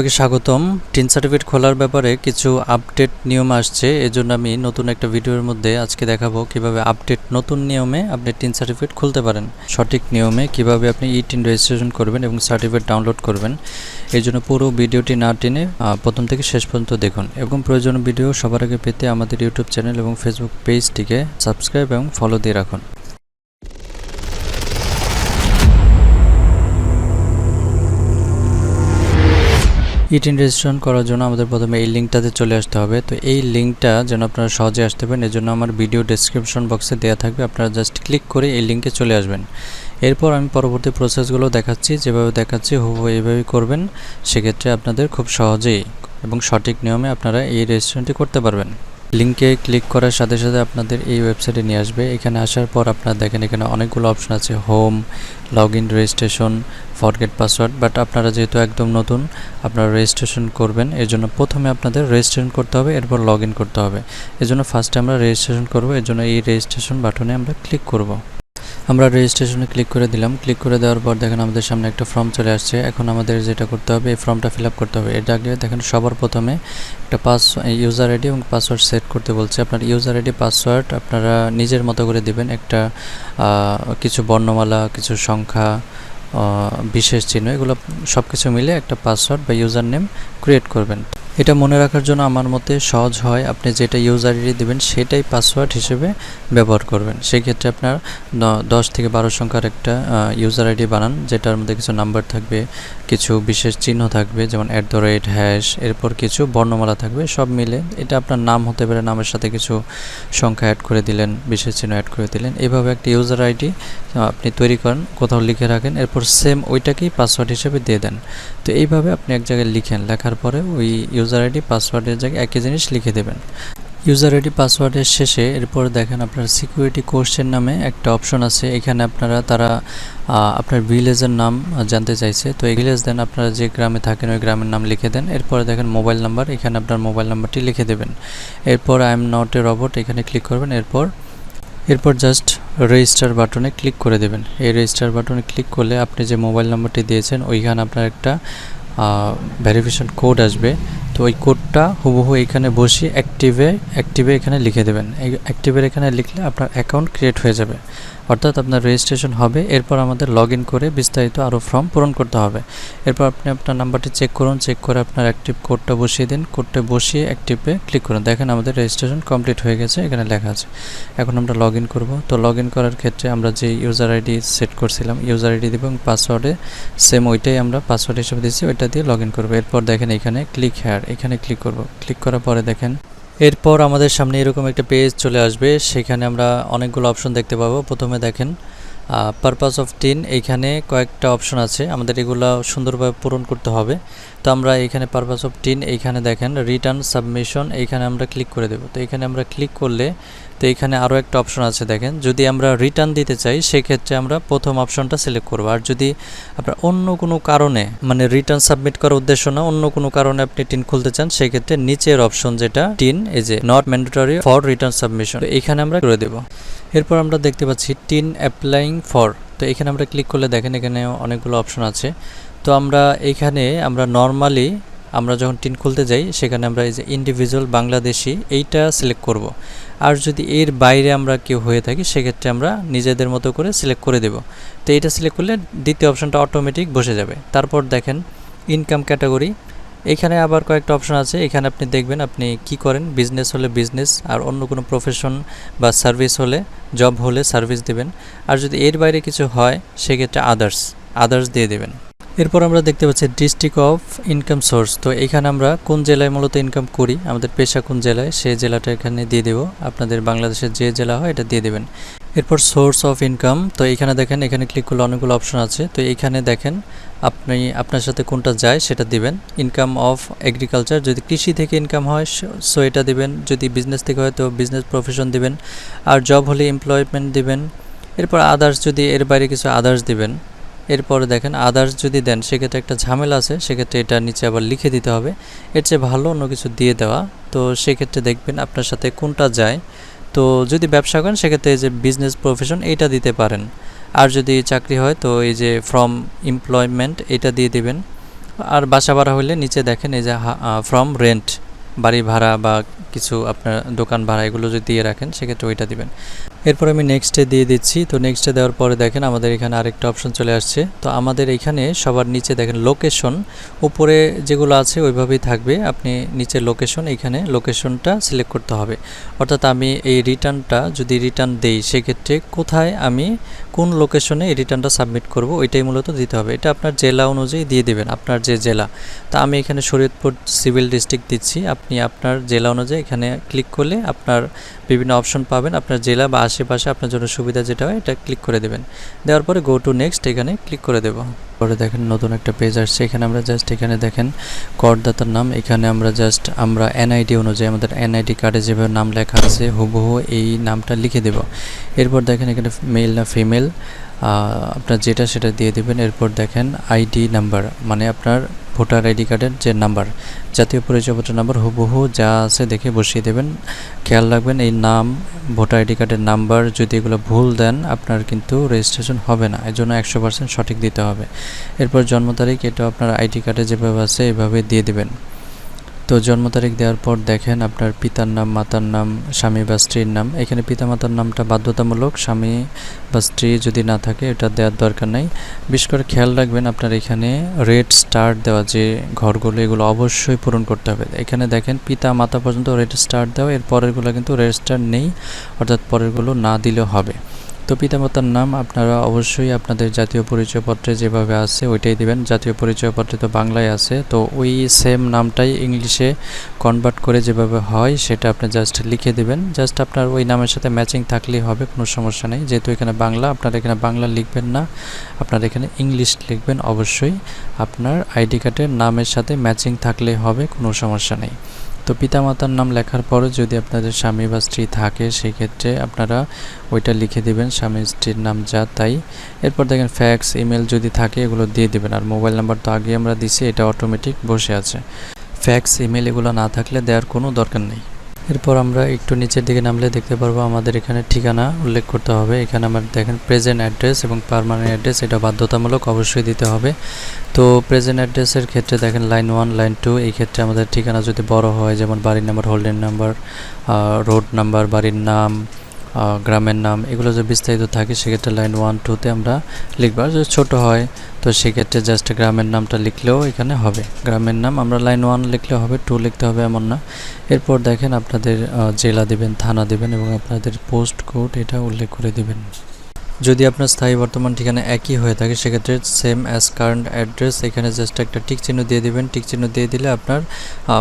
সবাইকে স্বাগতম। Tin certificate খোলার ব্যাপারে কিছু আপডেট নিয়ম আসছে, এজন্য আমি নতুন একটা ভিডিওর মধ্যে আজকে দেখাবো কীভাবে আপডেট নতুন নিয়মে আপনি টিন সার্টিফিকেট খুলতে পারেন, সঠিক নিয়মে কীভাবে আপনি ই টিন রেজিস্ট্রেশন করবেন এবং সার্টিফিকেট ডাউনলোড করবেন। এই জন্য পুরো ভিডিওটি না টেনে প্রথম থেকে শেষ পর্যন্ত দেখুন। এবং প্রয়োজনীয় ভিডিও সবার আগে পেতে আমাদের ইউটিউব চ্যানেল এবং ফেসবুক পেজটিকে সাবস্ক্রাইব এবং ফলো দিয়ে রাখুন। ইটিন রেজিস্ট্রেশন করার জন্য আমাদের প্রথমে এই লিঙ্কটাতে চলে আসতে হবে। তো এই লিঙ্কটা যেন আপনারা সহজে আসতে পারেন, এর জন্য আমার ভিডিও ডেসক্রিপশন বক্সে দেওয়া থাকবে, আপনারা জাস্ট ক্লিক করে এই লিঙ্কে চলে আসবেন। এরপর আমি পরবর্তী প্রসেসগুলো দেখাচ্ছি, যেভাবে দেখাচ্ছি হুবহু এইভাবেই করবেন, সেক্ষেত্রে আপনাদের খুব সহজেই এবং সঠিক নিয়মে আপনারা এই রেজিস্ট্রেশনটি করতে পারবেন। লিঙ্কে ক্লিক করার সাথে সাথে আপনাদের এই ওয়েবসাইটে নিয়ে আসবে। এখানে আসার পর আপনারা দেখেন এখানে অনেকগুলো অপশন আছে home log in registration forget password but আপনারা যেহেতু একদম নতুন, আপনারা রেজিস্ট্রেশন করবেন, এর জন্য প্রথমে আপনাদের রেজিস্ট্রেশন করতে হবে, এরপর লগ করতে হবে। এর জন্য ফার্স্টে আমরা রেজিস্ট্রেশন করব, এর জন্য এই রেজিস্ট্রেশন বাটনে আমরা ক্লিক করব। আমরা রেজিস্ট্রেশনে ক্লিক করে দিলাম ক্লিক করে দেওয়ার পর দেখেন আমাদের সামনে একটা ফর্ম চলে আসছে। এখন আমাদের যেটা করতে হবে, এই ফর্মটা ফিল করতে হবে। এটা আগে দেখেন সবার প্রথমে একটা পাস ইউজার আইডি এবং পাসওয়ার্ড সেট করতে বলছে। আপনার ইউজার আইডি পাসওয়ার্ড আপনারা নিজের মতো করে দিবেন। একটা কিছু বর্ণমালা, কিছু সংখ্যা বিশেষ চিহ্ন এগুলো সব কিছু মিলে একটা পাসওয়ার্ড বা ইউজার নেম ক্রিয়েট করবেন। এটা মনে রাখার জন্য আমার মতে সহজ হয় আপনি যেটা ইউজার আইডি দেবেন সেটাই পাসওয়ার্ড হিসেবে ব্যবহার করবেন। সেই ক্ষেত্রে আপনার দশ থেকে বারো সংখ্যার একটা ইউজার আইডি বানান, যেটার মধ্যে কিছু নাম্বার থাকবে, কিছু বিশেষ চিহ্ন থাকবে, যেমন অ্যাট দ্য রেট হ্যাশ এরপর কিছু বর্ণমালা থাকবে, সব মিলে এটা আপনার নাম হতে পারে, নামের সাথে কিছু সংখ্যা অ্যাড করে দিলেন, বিশেষ চিহ্ন অ্যাড করে দিলেন। এভাবে একটা ইউজার আইডি আপনি তৈরি করেন, কোথাও লিখে রাখেন, এরপর সেম ওইটাকেই পাসওয়ার্ড হিসেবে দিয়ে দেন। তো এইভাবে আপনি এক জায়গায় লিখেন, লেখার পরে ওই ইউজার আইডি পাসওয়ার্ডের জায়গায় একই জিনিস লিখে দেবেন। ইউজার আইডি পাসওয়ার্ডের শেষে এরপর দেখেন আপনার সিকিউরিটি কোশ্চেন নামে একটা অপশন আছে। এখানে আপনারা, তারা আপনার ভিলেজের নাম জানতে চাইছে। তো এই ভিলেজ দেন আপনারা যে গ্রামে থাকেন, ওই গ্রামের নাম লিখে দেন। এরপরে দেখেন মোবাইল নাম্বার এখানে আপনার মোবাইল নাম্বারটি লিখে দেবেন। এরপর I am not a robot এখানে ক্লিক করবেন। এরপর এরপর জাস্ট রেজিস্টার বাটনে ক্লিক করে দেবেন। এই রেজিস্টার বাটনে ক্লিক করলে আপনি যে মোবাইল নাম্বারটি দিয়েছেন, ওইখানে আপনার একটা ভেরিফিকেশন কোড আসবে। তো ওই কোডটা হুবহু এখানে বসিয়ে অ্যাক্টিভে অ্যাক্টিভে এখানে লিখে দেবেন। এই অ্যাক্টিভের এখানে লিখলে আপনার অ্যাকাউন্ট ক্রিয়েট হয়ে যাবে। অর্থাৎ আপনার রেজিস্ট্রেশন হবে, এরপর আমাদের লগ করে বিস্তারিত আরও ফর্ম পূরণ করতে হবে। এরপর আপনি আপনার নাম্বারটি চেক করুন চেক করে আপনার অ্যাক্টিভ কোডটা বসিয়ে দিন। কোডটা বসিয়ে অ্যাক্টিভে ক্লিক করুন। দেখেন আমাদের রেজিস্ট্রেশন কমপ্লিট হয়ে গেছে, এখানে লেখা আছে। এখন আমরা লগ ইন করব। তো লগ ইন করার ক্ষেত্রে আমরা যে ইউজার আইডি সেট করছিলাম ইউজার আইডি দেবো এবং পাসওয়ার্ডে সেম ওইটাই আমরা পাসওয়ার্ড হিসেবে দিচ্ছি ওইটা দিয়ে লগ ইন করব। এরপর দেখেন এখানে ক্লিক হেয়ার এখানে ক্লিক করব। ক্লিক করার পরে দেখেন এরপর আমাদের সামনে এরকম একটা পেজ চলে আসবে, সেখানে আমরা অনেকগুলো অপশন দেখতে পাবো। প্রথমে দেখেন পারপাস অফ টিন এইখানে কয়েকটা অপশন আছে। আমাদের এগুলো সুন্দরভাবে পূরণ করতে হবে। তো আমরা এখানে পারপাস অফ টিন এইখানে দেখেন রিটার্ন সাবমিশন এইখানে আমরা ক্লিক করে দেবো। তো এখানে আমরা ক্লিক করলে তো এখানে আরও একটা অপশন আছে দেখেন। যদি আমরা রিটার্ন দিতে চাই, সেক্ষেত্রে আমরা প্রথম অপশনটা সিলেক্ট করব। আর যদি আপনার অন্য কোনো কারণে মানে রিটার্ন সাবমিট করার উদ্দেশ্য না, অন্য কোনো কারণে আপনি টিন খুলতে চান, সেক্ষেত্রে নিচের অপশন যেটা টিন এই যে not mandatory for return submission এখানে আমরা করে দেবো। এরপর আমরা দেখতে পাচ্ছি টিন অ্যাপ্লাইং ফর তো এখানে আমরা ক্লিক করলে দেখেন এখানে অনেকগুলো অপশন আছে। তো আমরা এখানে আমরা নর্মালি আমরা যখন টিন খুলতে যাই, সেখানে আমরা এই যে ইন্ডিভিজুয়াল বাংলাদেশি এইটা সিলেক্ট করব। আর যদি এর বাইরে আমরা কেউ হয়ে থাকি, সেক্ষেত্রে আমরা নিজেদের মতো করে সিলেক্ট করে দেব। তো এইটা সিলেক্ট করলে দ্বিতীয় অপশনটা অটোমেটিক বসে যাবে। তারপর দেখেন ইনকাম ক্যাটাগরি এখানে আবার কয়েকটা অপশন আছে। এখানে আপনি দেখবেন আপনি কি করেন? বিজনেস হলে বিজনেস আর অন্য কোনো প্রফেশন বা সার্ভিস হলে জব হলে সার্ভিস দেবেন। আর যদি এর বাইরে কিছু হয়, সেক্ষেত্রে আদার্স আদার্স দিয়ে দেবেন। এরপর আমরা দেখতে পাচ্ছি ডিস্ট্রিক্ট অফ ইনকাম সোর্স তো এখানে আমরা কোন জেলায় মূলত ইনকাম করি? আমাদের পেশা কোন জেলায়? সেই জেলাটা এখানে দিয়ে দেবো। আপনাদের বাংলাদেশের যে জেলা হয়, এটা দিয়ে দেবেন। এরপর সোর্স অফ ইনকাম তো এখানে দেখেন, এখানে ক্লিক করলে অনেকগুলো অপশন আছে। তো এখানে দেখেন, আপনি, আপনার সাথে কোনটা যায় সেটা দিবেন। ইনকাম অফ এগ্রিকালচার যদি কৃষি থেকে ইনকাম হয়, সো এটা দিবেন। যদি বিজনেস থেকে হয়, তো বিজনেস প্রফেশন দিবেন। আর জব হলে এমপ্লয়মেন্ট দিবেন। এরপর আদার্স যদি, এর বাইরে কিছু আদার্স দিবেন। এরপরে দেখেন আদার্স যদি দেন, সেক্ষেত্রে একটা ঝামেলা আছে। সেক্ষেত্রে এটা নিচে আবার লিখে দিতে হবে। এর চেয়ে ভালো অন্য কিছু দিয়ে দেওয়া। তো সেক্ষেত্রে দেখবেন আপনার সাথে কোনটা যায় তো যদি ব্যবসা করেন, সেক্ষেত্রে এই যে বিজনেস প্রফেশন এইটা দিতে পারেন। আর যদি চাকরি হয়, তো এই যে ফ্রম এমপ্লয়মেন্ট এটা দিয়ে দিবেন। আর বাসা ভাড়া হলে নিচে দেখেন এই যে ফ্রম রেন্ট বাড়ি ভাড়া বা কিছু আপনার দোকান ভাড়া এগুলো যদি দিয়ে রাখেন, সেক্ষেত্রে ওইটা দিবেন। এরপর আমি নেক্সটে দিয়ে দিচ্ছি। তো নেক্সটে দেওয়ার পরে দেখেন আমাদের এখানে আরেকটা অপশন চলে আসছে। তো আমাদের এখানে সবার নিচে দেখেন লোকেশন উপরে যেগুলো আছে ওইভাবেই থাকবে। আপনি নিচে লোকেশন এখানে লোকেশনটা সিলেক্ট করতে হবে। অর্থাৎ আমি এই রিটার্নটা যদি রিটার্ন দেই, সেক্ষেত্রে কোথায় আমি কোন লোকেশনে এই রিটার্নটা সাবমিট করব, ওইটাই মূলত দিতে হবে। এটা আপনার জেলা অনুযায়ী দিয়ে দেবেন, আপনার যে জেলা। তা আমি এখানে শরীয়তপুর সিভিল ডিস্ট্রিক্ট দিচ্ছি। আপনি আপনার জেলা অনুযায়ী এখানে ক্লিক করলে আপনার বিভিন্ন অপশন পাবেন। আপনার জেলা বা আশেপাশে আপনার জন্য সুবিধা যেটা হয়, এটা ক্লিক করে দেবেন। দেওয়ার পরে গো টু নেক্সট এখানে ক্লিক করে দেবো। পরে দেখেন নতুন একটা পেজ আসছে। এখানে আমরা জাস্ট এখানে দেখেন করদাতার নাম। এখানে আমরা জাস্ট আমরা এনআইডি অনুযায়ী আমাদের এনআইডি কার্ডে যেভাবে নাম লেখা আছে, হুবহু এই নামটা লিখে দেব। এরপর দেখেন এখানে মেল না ফিমেল আপনার যেটা সেটা দিয়ে দেবেন। এরপর দেখেন আইডি নাম্বার মানে আপনার ভোটার আইডি কার্ডের যে নাম্বার, জাতীয় পরিচয়পত্র নাম্বার হুবহু যা আছে দেখে বসিয়ে দেবেন। খেয়াল রাখবেন, এই নাম, ভোটার আইডি কার্ডের নাম্বার যদি এগুলো ভুল দেন, আপনার কিন্তু রেজিস্ট্রেশন হবে না। এর জন্য একশো পার্সেন্ট সঠিক দিতে হবে। এরপর জন্ম তারিখ, এটা আপনার আইডি কার্ডে যেভাবে আছে, এভাবে দিয়ে দেবেন। তো জন্ম তারিখ দেওয়ার পর দেখেন আপনার পিতার নাম, মাতার নাম, স্বামী বা স্ত্রীর নাম। এখানে পিতা মাতার নামটা বাধ্যতামূলক, স্বামী বা স্ত্রী যদি না থাকে এটা দেওয়ার দরকার নাই। বিশেষ করে খেয়াল রাখবেন আপনার এখানে রেড স্টার দেওয়া যে ঘরগুলো, এগুলো অবশ্যই পূরণ করতে হবে। এখানে দেখেন পিতা মাতা পর্যন্ত রেড স্টার দেওয়া, এর পরেরগুলো কিন্তু রেড স্টার নেই, অর্থাৎ পরেরগুলো না দিলেও হবে। তো পিতামাতার নাম আপনারা অবশ্যই আপনাদের জাতীয় পরিচয়পত্রে যেভাবে আছে ওইটাই দিবেন। জাতীয় পরিচয়পত্রে তো বাংলায় আছে। তো ওই সেম নামটাই ইংলিশে কনভার্ট করে যেভাবে হয় সেটা আপনি জাস্ট লিখে দিবেন। জাস্ট আপনার ওই নামের সাথে ম্যাচিং থাকলেই হবে, কোনো সমস্যা নেই। যেহেতু এখানে বাংলা, আপনার এখানে বাংলা লিখবেন না, আপনার এখানে ইংলিশ লিখবেন অবশ্যই। আপনার আইডি কার্ডের নামের সাথে ম্যাচিং থাকলে হবে, কোনো সমস্যা নেই। তো পিতামাতার নাম লেখার পরও যদি আপনাদের স্বামী বা স্ত্রী থাকে, সেক্ষেত্রে আপনারা ওইটা লিখে দিবেন, স্বামী স্ত্রীর নাম যা তাই। এরপর দেখেন ফ্যাক্স ইমেল যদি থাকে, এগুলো দিয়ে দিবেন। আর মোবাইল নাম্বার তো আগে আমরা দিছি, এটা অটোমেটিক বসে আছে। ফ্যাক্স ইমেল এগুলো না থাকলে দেওয়ার কোনো দরকার নেই। এরপর আমরা একটু নিচের দিকে নামলে দেখতে পারব আমাদের এখানে ঠিকানা উল্লেখ করতে হবে। এখানে আমার দেখেন প্রেজেন্ট অ্যাড্রেস এবং পারমানেন্ট অ্যাড্রেস এটা বাধ্যতামূলক অবশ্যই দিতে হবে। তো প্রেজেন্ট অ্যাড্রেসের ক্ষেত্রে দেখেন লাইন ওয়ান লাইন টু এই ক্ষেত্রে আমাদের ঠিকানা যদি বড় হয়, যেমন বাড়ির নাম্বার হোল্ডের নাম্বার রোড নাম্বার বাড়ির নাম গ্রামের নাম, এগুলো যে বিস্তারিত থাকে, সেক্ষেত্রে লাইন ওয়ান টুতে আমরা লিখব। যদি ছোটো হয়, তো সেক্ষেত্রে জাস্ট গ্রামের নামটা লিখলেও এখানে হবে। গ্রামের নাম আমরা লাইন ওয়ান লিখলে হবে টু লিখতে হবে এমন না। এরপর দেখেন আপনাদের জেলা দিবেন, থানা দিবেন এবং আপনাদের পোস্ট কোড এটা উল্লেখ করে দেবেন। যদি আপনার স্থায়ী বর্তমান ঠিকানা একই হয়ে থাকে, সেক্ষেত্রে সেম অ্যাজ কারেন্ট অ্যাড্রেস এখানে জাস্ট একটা টিক চিহ্ন দিয়ে দিবেন। টিক চিহ্ন দিয়ে দিলে আপনার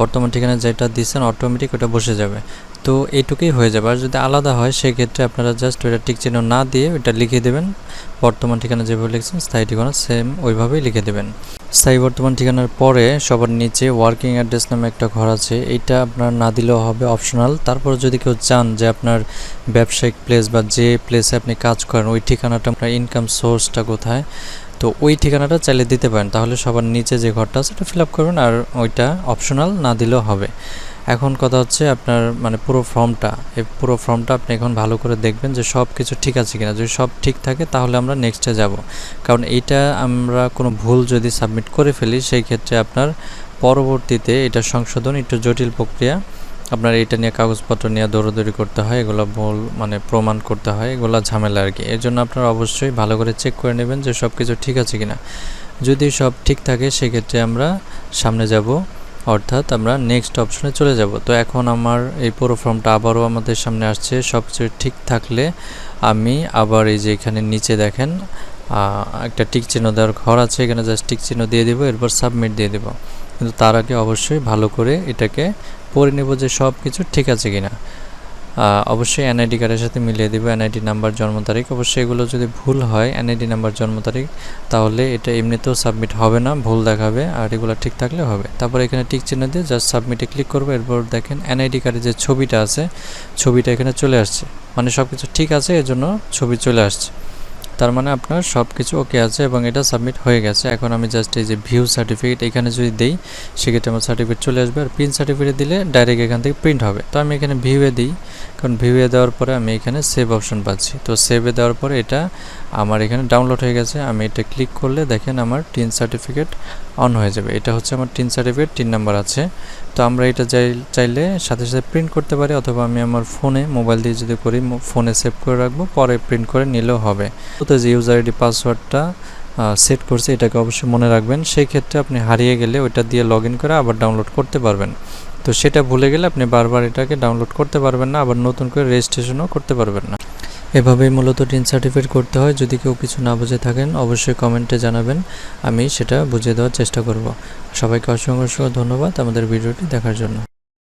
বর্তমান ঠিকানা যেটা দিচ্ছেন অটোমেটিক ওটা বসে যাবে। তো এইটুকুই হয়ে যাবে। আর যদি আলাদা হয়, সেক্ষেত্রে আপনারা জাস্ট ওইটা টিক চিহ্ন না দিয়ে ওইটা লিখে দেবেন। বর্তমান ঠিকানা যেভাবে লিখছেন, স্থায়ী ঠিকানা সেম ওইভাবেই লিখে দেবেন। স্থায়ী বর্তমান ঠিকানার পরে সবার নিচে ওয়ার্কিং অ্যাড্রেস নামে একটা ঘর আছে। এটা আপনার না দিলেও হবে অপশনাল তারপর যদি কেউ চান যে আপনার ব্যবসায়িক প্লেস বা যে প্লেসে আপনি কাজ করেন, ওই ঠিকানাটা, আপনার ইনকাম সোর্সটা কোথায়, তো ওই ঠিকানাটা চাইলে দিতে পারেন। তাহলে সবার নিচে যে ঘরটা আছে সেটা ফিল আপ করবেন আর ওইটা অপশনাল না দিলেও হবে। এখন কথা হচ্ছে আপনার মানে পুরো ফর্মটা, এই পুরো ফর্মটা আপনি এখন ভালো করে দেখবেন যে সব কিছু ঠিক আছে কিনা। যদি সব ঠিক থাকে তাহলে আমরা নেক্সটে যাব। কারণ এইটা আমরা কোনো ভুল যদি সাবমিট করে ফেলি, সেই ক্ষেত্রে আপনার পরবর্তীতে এটা সংশোধন একটু জটিল প্রক্রিয়া। আপনার এটা নিয়ে কাগজপত্র নিয়ে দৌড়াদৌড়ি করতে হয়, এগুলো ভুল মানে প্রমাণ করতে হয়, এগুলো ঝামেলা আর কি। এর জন্য আপনারা অবশ্যই ভালো করে চেক করে নেবেন যে সব কিছু ঠিক আছে কিনা। যদি সব ঠিক থাকে, সেক্ষেত্রে আমরা সামনে যাব। অর্থাৎ আমরা নেক্সট অপশনে চলে যাব। তো এখন আমার এই পুরো ফর্মটা আবারও আমাদের সামনে আসছে। সব কিছু ঠিক থাকলে আমি আবার এই যে এখানে নিচে দেখেন একটা টিক চিহ্ন দেওয়ার ঘর আছে, এখানে জাস্ট টিক চিহ্ন দিয়ে দেবো, এরপর সাবমিট দিয়ে দেবো। কিন্তু তার আগে অবশ্যই ভালো করে এটাকে পড়ে নেব যে সব কিছু ঠিক আছে কিনা। অবশ্যই এনআইডি কার্ডের সাথে মিলিয়ে দেবো। এনআইডি নাম্বার জন্ম তারিখ। অবশ্যই এগুলো যদি ভুল হয় এনআইডি নাম্বার জন্ম তারিখ, তাহলে এটা এমনিতেও সাবমিট হবে না, ভুল দেখাবে আর এগুলো ঠিক থাকলে হবে। তারপর এখানে টিক চিহ্ন দিয়ে জাস্ট সাবমিটে ক্লিক করব। এরপর দেখেন এনআইডি কার্ডের যে ছবিটা আছে, ছবিটা এখানে চলে আসছে। মানে সব কিছু ঠিক আছে, এর জন্য ছবি চলে আসছে। তার মানে আপনার সব কিছু ওকে আছে এবং এটা সাবমিট হয়ে গেছে। এখন আমি জাস্ট এই যে ভিউ সার্টিফিকেট এখানে যদি দিই, সেক্ষেত্রে আমার সার্টিফিকেট চলে আসবে। আর প্রিন্ট সার্টিফিকেট দিলে ডাইরেক্ট এখান থেকে প্রিন্ট হবে। তো আমি এখানে ভিউয়ে দিই। কারণ ভিউয়ে দেওয়ার পরে আমি এখানে সেভ অপশন পাচ্ছি। তো সেভে দেওয়ার পরে এটা আমার এখানে ডাউনলোড হয়ে গেছে। আমি এটা ক্লিক করলে দেখেন আমার টিন সার্টিফিকেট অন হয়ে যাবে। এটা হচ্ছে আমার টিন সার্টিফিকেট তিন নাম্বার আছে। তো আমরা এটা চাই, চাইলে সাথে সাথে প্রিন্ট করতে পারি অথবা আমি আমার ফোনে মোবাইল দিয়ে যদি করি ফোনে সেভ করে রাখব। পরে প্রিন্ট করে নিলেও হবে। তো যে ইউজার আইডি পাসওয়ার্ডটা সেট করছে, এটাকে অবশ্যই মনে রাখবেন। সেই ক্ষেত্রে আপনি হারিয়ে গেলে ওইটা দিয়ে লগ করে আবার ডাউনলোড করতে পারবেন। তো সেটা ভুলে গেলে আপনি বারবার এটাকে ডাউনলোড করতে পারবেন না, আবার নতুন করে রেজিস্ট্রেশনও করতে পারবেন না। এভাবেই মূলত টিন সার্টিফিকেট করতে হয়। যদি কেউ কিছু না বুঝে থাকেন, অবশ্যই কমেন্টে জানাবেন। আমি সেটা বুঝিয়ে দেওয়ার চেষ্টা করব। সবাইকে অসংখ্য ধন্যবাদ আমাদের ভিডিওটি দেখার জন্য।